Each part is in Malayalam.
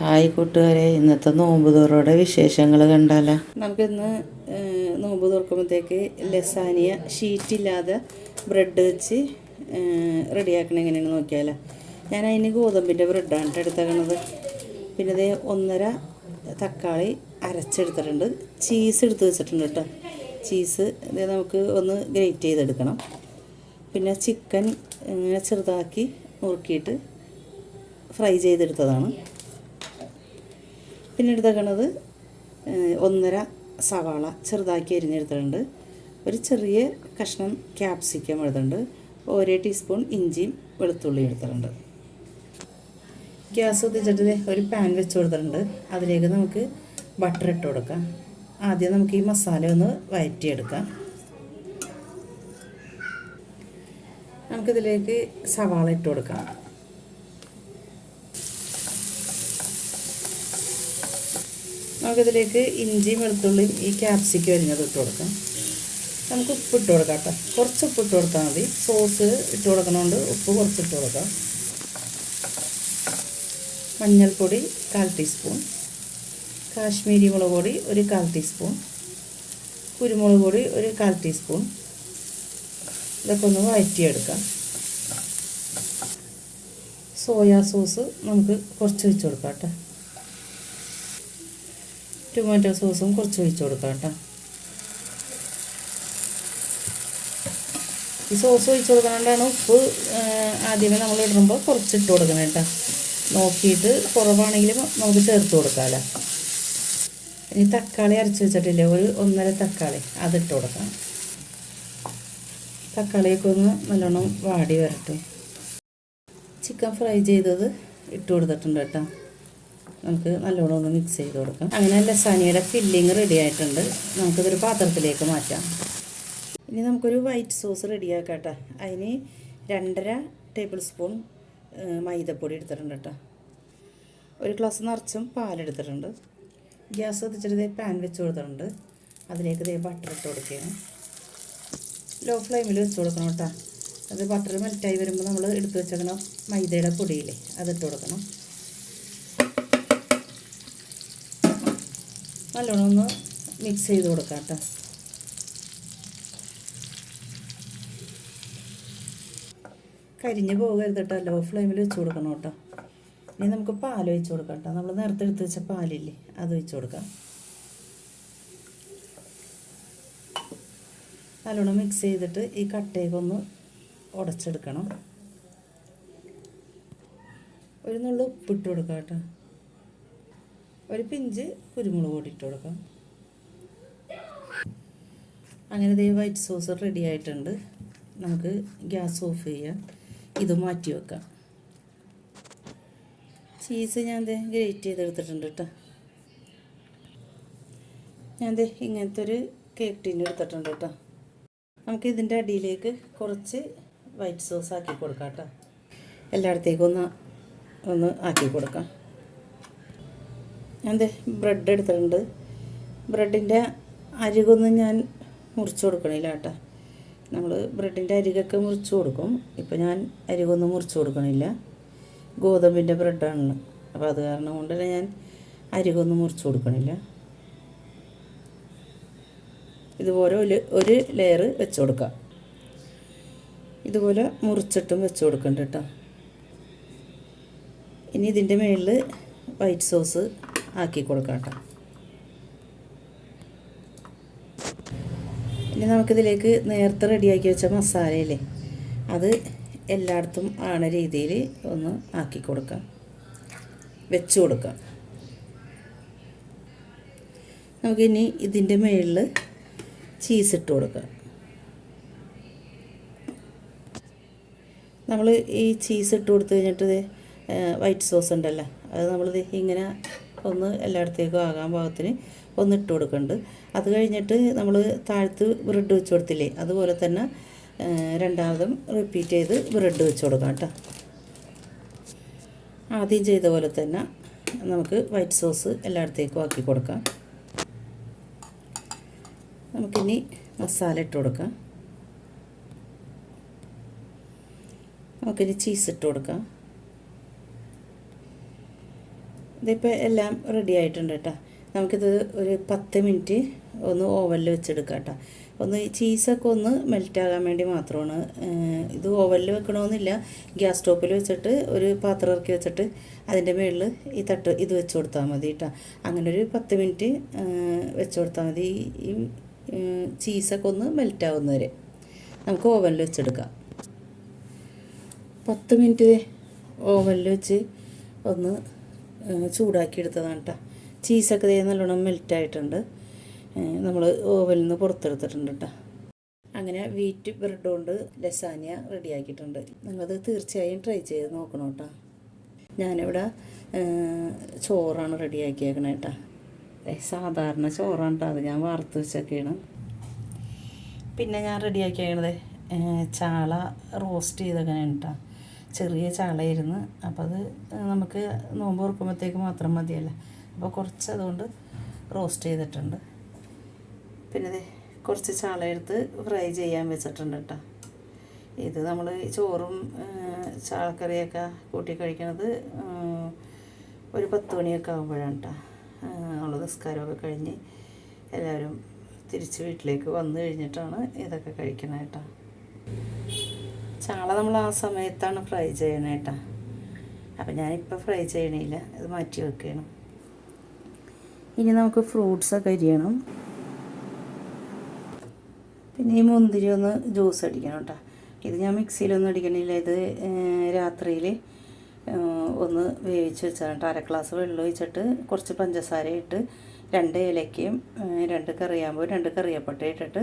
ഹായ് കൂട്ടുകാരെ ഇന്നത്തെ നോമ്പ് തോറോടെ വിശേഷങ്ങൾ കണ്ടാല? നമുക്കിന്ന് നോമ്പ് തുറക്കുമ്പോഴത്തേക്ക് ലസാനിയ ഷീറ്റില്ലാതെ ബ്രെഡ് വെച്ച് റെഡിയാക്കണം എങ്ങനെയാണ് നോക്കിയാലോ. ഞാൻ അതിന് ഗോതമ്പിന്റെ ബ്രെഡാണ് എടുത്തേക്കണത്. പിന്നെ ഇത് ഒന്നര തക്കാളി അരച്ചെടുത്തിട്ടുണ്ട്. ചീസ് എടുത്ത് വെച്ചിട്ടുണ്ട് കേട്ടോ ചീസ് ഇത് നമുക്ക് ഒന്ന് ഗ്രേറ്റ് ചെയ്തെടുക്കണം. പിന്നെ ചിക്കൻ ഇങ്ങനെ ചെറുതാക്കി നുറുക്കിയിട്ട് ഫ്രൈ ചെയ്തെടുത്തതാണ്. പിന്നെ എടുത്തേക്കണത് ഒന്നര സവാള ചെറുതാക്കി അരിഞ്ഞെടുത്തിട്ടുണ്ട്. ഒരു ചെറിയ കഷ്ണം ക്യാപ്സിക്കം എടുത്തിട്ടുണ്ട്. ഒരേ ടീസ്പൂൺ ഇഞ്ചിയും വെളുത്തുള്ളി എടുത്തിട്ടുണ്ട്. ഗ്യാസ് കത്തിച്ചിട്ട് ഒരു പാൻ വെച്ച് കൊടുത്തിട്ടുണ്ട്. അതിലേക്ക് നമുക്ക് ബട്ടർ ഇട്ട് കൊടുക്കാം. ആദ്യം നമുക്ക് ഈ മസാല ഒന്ന് വഴറ്റിയെടുക്കാം നമുക്കിതിലേക്ക് സവാള ഇട്ട് കൊടുക്കാം. നമുക്കിതിലേക്ക് ഇഞ്ചിയും വെളുത്തുള്ളിയും ഈ ക്യാപ്സിക്കും അരിഞ്ഞത് ഇട്ട് കൊടുക്കാം. നമുക്ക് ഉപ്പ് ഇട്ട് കൊടുക്കാം കേട്ടോ. കുറച്ച് ഉപ്പ് ഇട്ട് കൊടുത്താൽ മതി. സോസ് ഇട്ട് കൊടുക്കണോണ്ട് ഉപ്പ് കുറച്ച് ഇട്ട് കൊടുക്കാം. മഞ്ഞൾപ്പൊടി കാൽ ടീസ്പൂൺ. കാശ്മീരി മുളക് പൊടി ഒരു കാൽ ടീസ്പൂൺ. കുരുമുളക് പൊടി ഒരു കാൽ ടീസ്പൂൺ. ഇതൊക്കെ ഒന്ന് വഴറ്റിയെടുക്കാം. സോയാ സോസ് നമുക്ക് കുറച്ച് വെച്ച് കൊടുക്കാം കേട്ടോ. ടൊമാറ്റോ സോസും കുറച്ച് ഒഴിച്ച് കൊടുക്കാം കേട്ടോ. ഈ സോസ് ഒഴിച്ച് കൊടുക്കണോണ്ടാണ് ഉപ്പ് ആദ്യമേ നമ്മൾ ഇടുമ്പോൾ കുറച്ച് ഇട്ട് കൊടുക്കണം കേട്ടോ. നോക്കിയിട്ട് കുറവാണെങ്കിലും നമുക്ക് ചേർത്ത് കൊടുക്കാമല്ലോ. ഇനി തക്കാളി അരച്ച് വെച്ചിട്ടില്ലേ ഒരു ഒന്നര തക്കാളി അതിട്ട് കൊടുക്കാം തക്കാളിയൊക്കെ ഒന്ന് നല്ലോണം വാടി വരട്ടെ. ചിക്കൻ ഫ്രൈ ചെയ്തത് ഇട്ട് കൊടുത്തിട്ടുണ്ട് കേട്ടോ. നമുക്ക് നല്ലോണം ഒന്ന് മിക്സ് ചെയ്ത് കൊടുക്കാം. അങ്ങനെ ലസാനിയുടെ ഫില്ലിങ് റെഡി ആയിട്ടുണ്ട്. നമുക്കിതൊരു പാത്രത്തിലേക്ക് മാറ്റാം. ഇനി നമുക്കൊരു വൈറ്റ് സോസ് റെഡിയാക്കാം കേട്ടോ അതിന് രണ്ടര ടേബിൾ സ്പൂൺ മൈദപ്പൊടി എടുത്തിട്ടുണ്ട് കേട്ടോ. ഒരു ഗ്ലാസ് നിറച്ചും പാലെടുത്തിട്ടുണ്ട് ഗ്യാസ് കത്തിച്ചിട്ട് പാൻ വെച്ച് കൊടുത്തിട്ടുണ്ട്. അതിലേക്ക് ഇതേ ബട്ടർ ഇട്ട് കൊടുക്കുകയാണ്. ലോ ഫ്ലെയിമിൽ വെച്ച് കൊടുക്കണം കേട്ടോ. അത് ബട്ടർ മെൽറ്റായി വരുമ്പോൾ നമ്മൾ എടുത്ത് വെച്ചേക്കണം മൈദയുടെ പൊടിയില്ലേ അതിട്ട് കൊടുക്കണം. നല്ലോണം ഒന്ന് മിക്സ് ചെയ്ത് കൊടുക്കാം കേട്ടോ കരിഞ്ഞ് പോകരുത് കേട്ടോ ലോ ഫ്ലെയിമിൽ വെച്ച് കൊടുക്കണം കേട്ടോ ഇനി നമുക്ക് പാൽ ഒഴിച്ച് കൊടുക്കാം കേട്ടോ നമ്മൾ നേരത്തെ എടുത്ത് വെച്ച പാലില്ലേ അത് ഒഴിച്ച് കൊടുക്കാം. നല്ലോണം മിക്സ് ചെയ്തിട്ട് ഈ കട്ടയൊക്കെ ഉടച്ചെടുക്കണം. ഒരു നുള്ളു ഉപ്പിട്ട് കൊടുക്കാം കേട്ടോ ഒരു പിഞ്ച് കുരുമുളക് പൊടി ഇട്ട് കൊടുക്കാം. അങ്ങനെ ദേ വൈറ്റ് സോസ് റെഡി ആയിട്ടുണ്ട്. നമുക്ക് ഗ്യാസ് ഓഫ് ചെയ്യാം. ഇത് മാറ്റി വെക്കാം. ചീസ് ഞാൻ ദേ ഗ്രേറ്റ് ചെയ്തെടുത്തിട്ടുണ്ട് കേട്ടോ. ഞാൻ ദേ ഇങ്ങനത്തെ ഒരു കേക്ക് ടീൻ എടുത്തിട്ടുണ്ട് കേട്ടോ. നമുക്ക് ഇതിന്റെ അടിയിലേക്ക് കുറച്ച് വൈറ്റ് സോസ് ആക്കി കൊടുക്കാം കേട്ടോ. എല്ലായിടത്തേക്കും ഒന്ന് ഒന്ന് ആക്കി കൊടുക്കാം. ഞാൻ ബ്രെഡ് എടുത്തിട്ടുണ്ട്. ബ്രെഡിന്റെ അരികൊന്നും ഞാൻ മുറിച്ച് കൊടുക്കണില്ല കേട്ടോ. നമ്മൾ ബ്രെഡിന്റെ അരികൊക്കെ മുറിച്ച് കൊടുക്കും. ഇപ്പോൾ ഞാൻ അരികൊന്നും മുറിച്ച് കൊടുക്കണില്ല. ഗോതമ്പിന്റെ ബ്രെഡാണല്ലോ അപ്പോൾ അത് കാരണം കൊണ്ട് തന്നെ ഞാൻ അരികൊന്നും മുറിച്ച് കൊടുക്കണില്ല. ഇതുപോലെ ഒരു ഒരു ലെയർ വെച്ച് കൊടുക്കാം. ഇതുപോലെ മുറിച്ചിട്ടും വെച്ച് കൊടുക്കണ്ട കേട്ടോ. ഇനി ഇതിന്റെ മുകളിൽ വൈറ്റ് സോസ് ആക്കി കൊടുക്കാം കേട്ടോ ഇനി നമുക്കിതിലേക്ക് നേരത്തെ റെഡിയാക്കി വെച്ച മസാലയില്ലേ അത് എല്ലായിടത്തും ആണ രീതിയിൽ ഒന്ന് ആക്കി കൊടുക്കാം. വെച്ച് കൊടുക്കാം. നമുക്കിനി ഇതിന്റെ മുകളിൽ ചീസ് ഇട്ട് കൊടുക്കാം. നമ്മൾ ഈ ചീസ് ഇട്ട് കൊടുത്തു കഴിഞ്ഞിട്ട് വൈറ്റ് സോസ് ഉണ്ടല്ലോ അത് നമ്മൾ ദേ ഇങ്ങനെ ഒന്ന് എല്ലായിടത്തേക്കും ആകാൻ പാകത്തിന് ഒന്ന് ഇട്ട് കൊടുക്കുന്നുണ്ട് അത് കഴിഞ്ഞിട്ട് നമ്മൾ താഴത്ത് ബ്രെഡ് വെച്ച് കൊടുത്തില്ലേ അതുപോലെ തന്നെ രണ്ടാമതും റിപ്പീറ്റ് ചെയ്ത് ബ്രെഡ് വെച്ച് കൊടുക്കാം കേട്ടോ. ആദ്യം ചെയ്ത പോലെ തന്നെ നമുക്ക് വൈറ്റ് സോസ് എല്ലായിടത്തേക്കും ആക്കി കൊടുക്കാം. നമുക്കിനി മസാല ഇട്ട് കൊടുക്കാം. നമുക്കിനി ചീസ് ഇട്ട് കൊടുക്കാം. ഇതിപ്പോൾ എല്ലാം റെഡി ആയിട്ടുണ്ട് കേട്ടോ നമുക്കിത് ഒരു പത്ത് മിനിറ്റ് ഒന്ന് ഓവനിൽ വെച്ചെടുക്കാം കേട്ടോ ഒന്ന് ചീസൊക്കെ ഒന്ന് മെൽറ്റ് മെൽറ്റാകാൻ വേണ്ടി മാത്രമാണ്. ഇത് ഓവനിൽ വെക്കണമെന്നില്ല ഗ്യാസ് സ്റ്റോപ്പിൽ വെച്ചിട്ട് ഒരു പാത്രം ഇറക്കി വെച്ചിട്ട് അതിന്റെ മുകളിൽ ഈ തട്ട് ഇത് വെച്ച് കൊടുത്താൽ മതി കേട്ടോ അങ്ങനെ ഒരു പത്ത് മിനിറ്റ് വെച്ച് കൊടുത്താൽ മതി. ഈ ചീസൊക്കെ ഒന്ന് മെൽറ്റ് വരെ. നമുക്ക് ഓവനിൽ വെച്ചെടുക്കാം. പത്ത് മിനിറ്റ് ഓവനിൽ വെച്ച് ഒന്ന് ഏഹ് ചൂടാക്കി എടുത്തതാണ് കേട്ടോ ചീസൊക്കെ ദേ നല്ലോണം മെൽറ്റായിട്ടുണ്ട് നമ്മൾ ഓവനിൽ നിന്ന് പുറത്തെടുത്തിട്ടുണ്ട് കേട്ടോ അങ്ങനെ വീറ്റ് ബ്രെഡ് കൊണ്ട് ലസാനിയ റെഡിയാക്കിയിട്ടുണ്ട്. നിങ്ങളത് തീർച്ചയായും ട്രൈ ചെയ്ത് നോക്കണം കേട്ടോ ഞാനിവിടെ ചോറാണ് റെഡിയാക്കിയേക്കണേ കേട്ടോ സാധാരണ ചോറാണ് കേട്ടോ അത്. ഞാൻ വറുത്ത് വെച്ചൊക്കെയാണ്. പിന്നെ ഞാൻ റെഡിയാക്കിയേക്കണത് ചാള റോസ്റ്റ് ചെയ്തങ്ങനെ കേട്ടോ ചെറിയ ചാളയായിരുന്നു. അപ്പോൾ അത് നമുക്ക് നോമ്പ് തുറക്കുമ്പോഴത്തേക്ക് മാത്രം മതിയല്ല? അപ്പോൾ കുറച്ച് അതുകൊണ്ട് റോസ്റ്റ് ചെയ്തിട്ടുണ്ട്. പിന്നെ കുറച്ച് ചാള എടുത്ത് ഫ്രൈ ചെയ്യാൻ വെച്ചിട്ടുണ്ട് കേട്ടോ. ഇത് നമ്മൾ ചോറും ചാളക്കറിയൊക്കെ കൂട്ടി കഴിക്കണത് ഒരു പത്ത് മണിയൊക്കെ ആകുമ്പോഴാണ് കേട്ടോ. നമ്മൾ നിസ്കാരമൊക്കെ കഴിഞ്ഞ് എല്ലാവരും തിരിച്ച് വീട്ടിലേക്ക് വന്നു കഴിഞ്ഞിട്ടാണ് ഇതൊക്കെ കഴിക്കണത് കേട്ടോ. ചാള നമ്മൾ ആ സമയത്താണ് ഫ്രൈ ചെയ്യണേ കേട്ടോ അപ്പം ഞാനിപ്പോൾ ഫ്രൈ ചെയ്യണില്ല ഇത് മാറ്റി വെക്കണം. ഇനി നമുക്ക് ഫ്രൂട്ട്സൊക്കെ അരിയണം. പിന്നെ ഈ മുന്തിരി ഒന്ന് ജ്യൂസ് അടിക്കണം കേട്ടോ ഇത് ഞാൻ മിക്സിയിലൊന്നും അടിക്കണില്ല ഇത് രാത്രിയിൽ ഒന്ന് വേവിച്ച് വെച്ചാൽ കേട്ടോ അര ഗ്ലാസ് വെള്ളം ഒഴിച്ചിട്ട് കുറച്ച് പഞ്ചസാര ഇട്ട് രണ്ട് ഏലക്കയും രണ്ട് കറിയാകുമ്പോൾ രണ്ട് കറിയപ്പട്ട ഇട്ടിട്ട്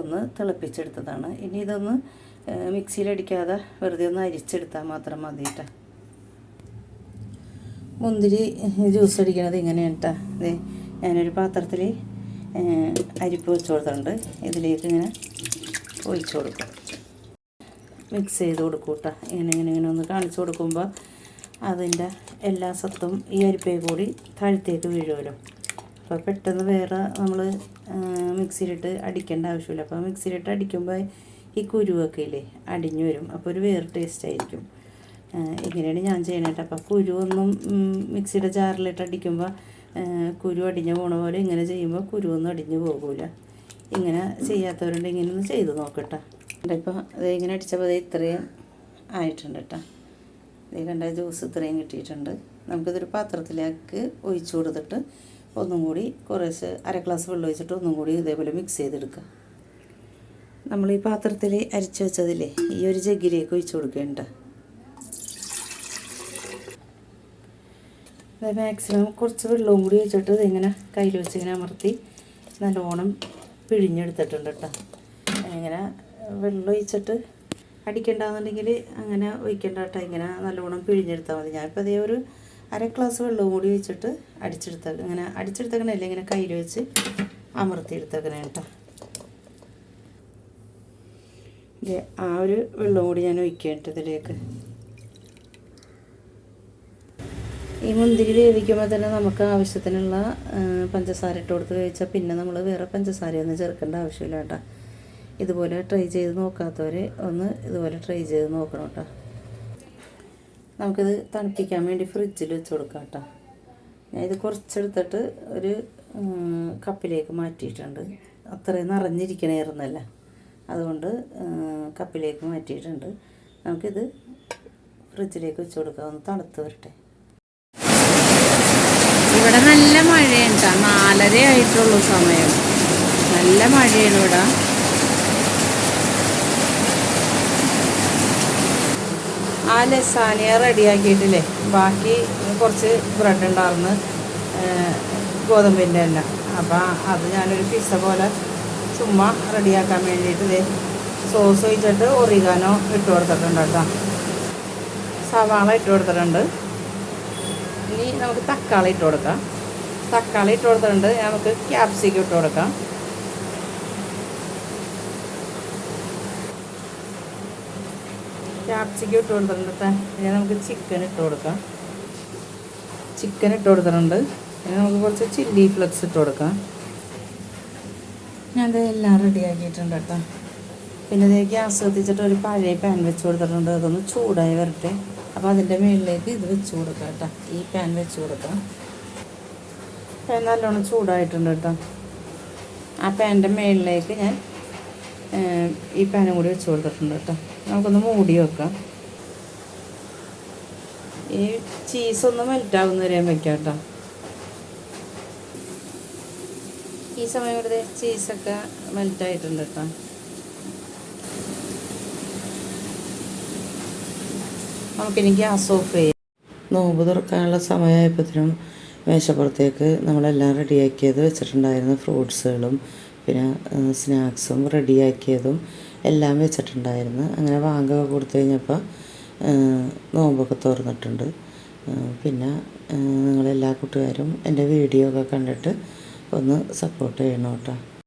ഒന്ന് തിളപ്പിച്ചെടുത്തതാണ്. ഇനി ഇതൊന്ന് മിക്സിയിലടിക്കാതെ വെറുതെ ഒന്ന് അരിച്ചെടുത്താൽ മാത്രം മതി കേട്ടോ മുന്തിരി ജ്യൂസ് അടിക്കണത് ഇങ്ങനെയാണ് കേട്ടോ അതെ ഞാനൊരു പാത്രത്തിൽ അരിപ്പ് വെച്ച് കൊടുത്തിട്ടുണ്ട്. ഇതിലേക്ക് ഇങ്ങനെ ഒഴിച്ചു കൊടുക്കും. മിക്സ് ചെയ്ത് കൊടുക്കും കേട്ടോ ഇങ്ങനെ ഇങ്ങനെ ഇങ്ങനെ ഒന്ന് കാണിച്ചു കൊടുക്കുമ്പോൾ അതിന്റെ എല്ലാ സത്തും ഈ അരിപ്പയെ കൂടി താഴത്തേക്ക് വീഴുമല്ലോ അപ്പോൾ പെട്ടെന്ന് വേറെ നമ്മൾ മിക്സിയിലിട്ട് അടിക്കേണ്ട ആവശ്യമില്ല. അപ്പോൾ മിക്സിയിലിട്ട് അടിക്കുമ്പോൾ ഈ കുരുവൊക്കെ ഇല്ലേ അടിഞ്ഞു വരും. അപ്പോൾ ഒരു വേറെ ടേസ്റ്റ് ആയിരിക്കും. ഇങ്ങനെയാണ് ഞാൻ ചെയ്യണേട്ടോ? അപ്പോൾ കുരുവൊന്നും മിക്സിയുടെ ജാറിലിട്ട് അടിക്കുമ്പോൾ കുരു അടിഞ്ഞു പോണ പോലെ ഇങ്ങനെ ചെയ്യുമ്പോൾ കുരുവൊന്നും അടിഞ്ഞു പോകില്ല ഇങ്ങനെ ചെയ്യാത്തവരുണ്ട് ഇങ്ങനെ ഒന്ന് ചെയ്ത് നോക്കട്ടെ. ഇപ്പോൾ അത് ഇങ്ങനെ അടിച്ചപ്പോൾ അത് ഇത്രയും ആയിട്ടുണ്ട് കേട്ടോ ഇത് കണ്ട ജ്യൂസ് ഇത്രയും കിട്ടിയിട്ടുണ്ട്. നമുക്കിതൊരു പാത്രത്തിലേക്ക് ഒഴിച്ചു കൊടുത്തിട്ട് ഒന്നും കൂടി കുറേശ്ശെ അര ഗ്ലാസ് വെള്ളം ഒഴിച്ചിട്ട് ഒന്നും കൂടി ഇതേപോലെ മിക്സ് ചെയ്തെടുക്കുക നമ്മൾ ഈ പാത്രത്തിൽ അരിച്ചു വെച്ചതില്ലേ ഈ ഒരു ജഗ്ഗിലേക്ക് ഒഴിച്ചു കൊടുക്കേണ്ട. മാക്സിമം കുറച്ച് വെള്ളവും കൂടി വെച്ചിട്ട് ഇതിങ്ങനെ കയ്യിൽ വെച്ച് ഇങ്ങനെ അമർത്തി നല്ലോണം പിഴിഞ്ഞെടുത്തിട്ടുണ്ട് കേട്ടോ. ഇങ്ങനെ വെള്ളം ഒഴിച്ചിട്ട് അടിക്കണ്ടെന്നുണ്ടെങ്കിൽ അങ്ങനെ ഒഴിക്കേണ്ട കേട്ടോ. ഇങ്ങനെ നല്ലോണം പിഴിഞ്ഞെടുത്താൽ മതി. ഞാനിപ്പോൾ അതേ ഒരു അര ഗ്ലാസ് വെള്ളവും കൂടി വെച്ചിട്ട് അടിച്ചെടുത്ത ഇങ്ങനെ അടിച്ചെടുത്തേക്കണല്ലേ? ഇങ്ങനെ കയ്യിൽ വെച്ച് അമർത്തി എടുത്തേക്കണേ കേട്ടോ ഇത് ആ ഒരു വെള്ളം കൂടി ഞാൻ ഒഴിക്കേണ്ടതിലേക്ക് ഈ മുന്തിരി വേവിക്കുമ്പോൾ തന്നെ നമുക്ക് ആവശ്യത്തിനുള്ള പഞ്ചസാര ഇട്ട് കൊടുത്ത് വേവിച്ചാൽ പിന്നെ നമ്മൾ വേറെ പഞ്ചസാരയൊന്നും ചേർക്കേണ്ട ആവശ്യമില്ല കേട്ടോ. ഇതുപോലെ ട്രൈ ചെയ്ത് നോക്കാത്തവർ ഒന്ന് ഇതുപോലെ ട്രൈ ചെയ്ത് നോക്കണം കേട്ടോ. നമുക്കിത് തണുപ്പിക്കാൻ വേണ്ടി ഫ്രിഡ്ജിൽ വെച്ച് കൊടുക്കാം കേട്ടോ. ഞാൻ ഇത് കുറച്ചെടുത്തിട്ട് ഒരു കപ്പിലേക്ക് മാറ്റിയിട്ടുണ്ട്. അത്രയും നിറഞ്ഞിരിക്കണേറുന്നല്ല അതുകൊണ്ട് കപ്പിലേക്ക് മാറ്റിയിട്ടുണ്ട്. നമുക്കിത് ഫ്രിഡ്ജിലേക്ക് വെച്ച് കൊടുക്കാം. ഒന്ന് തണുത്ത് വരട്ടെ. ഇവിടെ നല്ല മഴയാണ് കേട്ടോ നാലര ആയിട്ടുള്ളൂ സമയം. നല്ല മഴയാണ് ഇവിടെ. ആ ലസാനിയ റെഡിയാക്കിയിട്ടില്ലേ? ബാക്കി കുറച്ച് ബ്രെഡ് ഉണ്ടായിരുന്നു ഗോതമ്പിന്റെ എല്ലാം അപ്പം അത് ഞാനൊരു പിസ്സ പോലെ ചുമ്മാ റെഡിയാക്കാൻ വേണ്ടിയിട്ട് ഇതേ സോസ് ഒഴിച്ചിട്ട് ഒറിഗാനോ ഇട്ട് കൊടുത്തിട്ടുണ്ട് കേട്ടോ. സവാള ഇട്ട് കൊടുത്തിട്ടുണ്ട്. ഇനി നമുക്ക് തക്കാളി ഇട്ട് കൊടുക്കാം. തക്കാളി ഇട്ട് കൊടുത്തിട്ടുണ്ട്. നമുക്ക് ക്യാപ്സിക്കം ഇട്ട് കൊടുക്കാം. ക്യാപ്സിക്കം ഇട്ട് കൊടുത്തിട്ടുണ്ട് ഇനി നമുക്ക് ചിക്കൻ ഇട്ട് കൊടുക്കാം. ചിക്കൻ ഇട്ട് കൊടുത്തിട്ടുണ്ട്. ഇനി നമുക്ക് കുറച്ച് ചില്ലി ഫ്ലെക്സ് ഇട്ട് കൊടുക്കാം. ഞാൻ എല്ലാം റെഡിയാക്കിയിട്ടുണ്ട് കേട്ടോ പിന്നെ ഇതേ ഗ്യാസ് കത്തിച്ചിട്ട് ഒരു പഴയ പാൻ വെച്ച് കൊടുത്തിട്ടുണ്ട്. അതൊന്ന് ചൂടായി വരട്ടെ. അപ്പോൾ അതിന്റെ മുകളിലേക്ക് ഇത് വെച്ച് കൊടുക്കാം കേട്ടോ. ഈ പാൻ വെച്ച് കൊടുക്കാം. പാൻ നല്ലോണം ചൂടായിട്ടുണ്ട് കേട്ടോ. ആ പാന്റെ മുകളിലേക്ക് ഞാൻ ഈ പാനും കൂടി വെച്ച് കൊടുത്തിട്ടുണ്ട് കേട്ടോ. നമുക്കൊന്ന് മൂടി വെക്കാം. ഈ ചീസൊന്ന് ഒന്ന് മെൽറ്റ് ആകുന്നവരെ വെക്കാം കേട്ടോ. ഈ സമയം ഇവിടെ ചീസൊക്കെ മെൽറ്റായിട്ടുണ്ട് കേട്ടോ നമുക്കിനി ഗ്യാസ് ഓഫ് ചെയ്യാം. നോമ്പ് തുറക്കാനുള്ള സമയമായപ്പോഴത്തേനും മേശപ്പുറത്തേക്ക് നമ്മളെല്ലാം റെഡിയാക്കിയത് വെച്ചിട്ടുണ്ടായിരുന്നു ഫ്രൂട്ട്സുകളും പിന്നെ സ്നാക്സും റെഡിയാക്കിയതും എല്ലാം വെച്ചിട്ടുണ്ടായിരുന്നു. അങ്ങനെ വാങ്ങുക കൊടുത്തു കഴിഞ്ഞപ്പോൾ നോമ്പൊക്കെ തുറന്നിട്ടുണ്ട്. പിന്നെ നിങ്ങളെല്ലാ കൂട്ടുകാരും എന്റെ വീഡിയോ ഒക്കെ കണ്ടിട്ട് ഒന്ന് സപ്പോർട്ട് ചെയ്യണം കേട്ടോ.